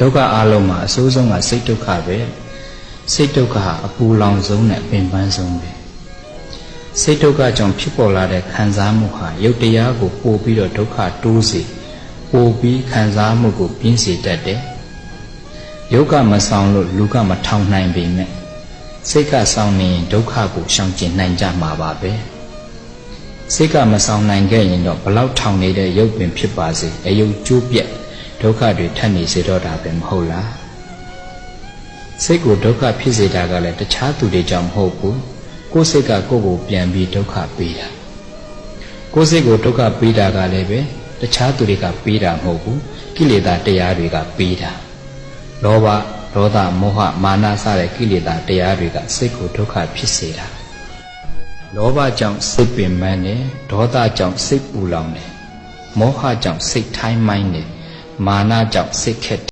ဒုက္ခအလုံးမှာအဆိုးဆုံးကစိတ်ဒုက္ခပဲစိတ်ဒုက္ခဟာအပူလောင်ဆုံးနဲ့အပင်ပန်းဆုံးပဲစိတ်ဒုက္ခကြောင့်ဖြစ်ပေါ်လာတဲ့ခံစားမှုဟာရုပ်တရားကိုပို့ပြီးတော့ဒုက္ခတိုးစေပို့ပြီးခံစားမှုကိုပြင်းစေတတ်တယ်ယုတ်ကမဆောင်လို့လူကမထောင်နိုင်ပေမဲ့စိတ်ကဆောင်နေရင်ဒုက္ခကိုရှောင်ကျဉ်နိုင်ကြမှာပါပဲစိတ်ကမဆောင်နိုင်ခဲ့ရင်တော့ဘလောက်ထောင်နေတဲ့ရုပ်ပင်ဖြစ်ပါစေအယုတ်ကျိုးပြက် ဒုက္ခတွေထပ်နေစေတော့တာပဲမဟုတ်လားစိတ်ကိုဒုက္ခဖြစ်စေတာကလည်းတခြားသူတွေကြောင့်မဟုတ်ဘူးကိုယ်စိတ်ကကိုယ့်ကိုပြန်ပြီးဒုက္ခပေးတာကိုယ်စိတ်ကိုဒုက္ခပေးတာကလည်းပဲတခြားသူတွေကပေးတာမဟုတ်ဘူးကိလေသာတရားတွေကပေးတာလောဘဒေါသမောဟမာနစတဲ့ကိလေသာတရားတွေကစိတ်ကိုဒုက္ခဖြစ်စေတာလောဘကြောင့်စိတ်ပင်ပန်းတယ်ဒေါသကြောင့်စိတ်ပူလောင်တယ်မောဟကြောင့်စိတ်ထိုင်းမိုင်းတယ် မာနကြောင့်စိတ်ခက်